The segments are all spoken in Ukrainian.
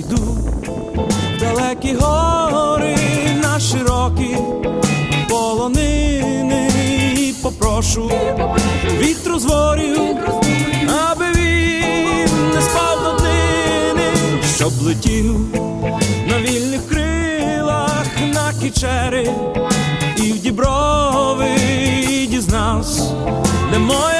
піду в далекі гори на широкі полонини І попрошу вітру зворів, аби він не спав до днини, щоб летів на вільних крилах, на кічери і в діброви і дізнавсь, де моє.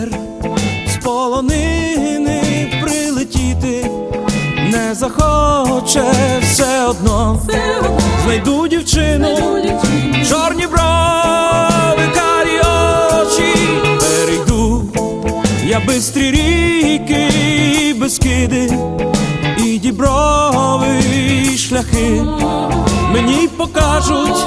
Вітер з полонини прилетіти. Не захоче все одно. Знайду дівчину, чорні брови, карі очі, перейду я бистрі ріки, безкиди, і діброви і шляхи. Мені покажуть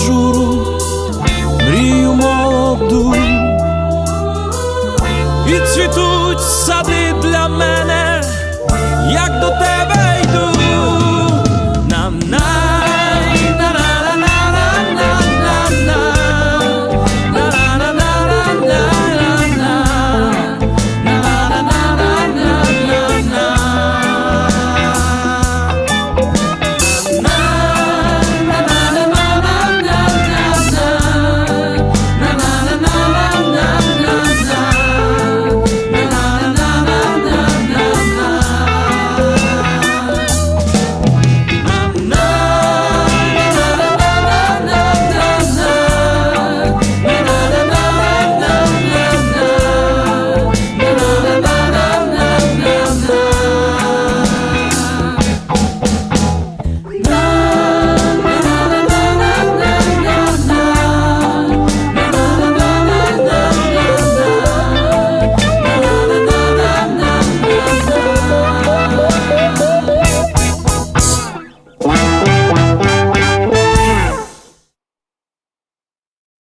любов за журу, мрію молоду. І цвітуть сади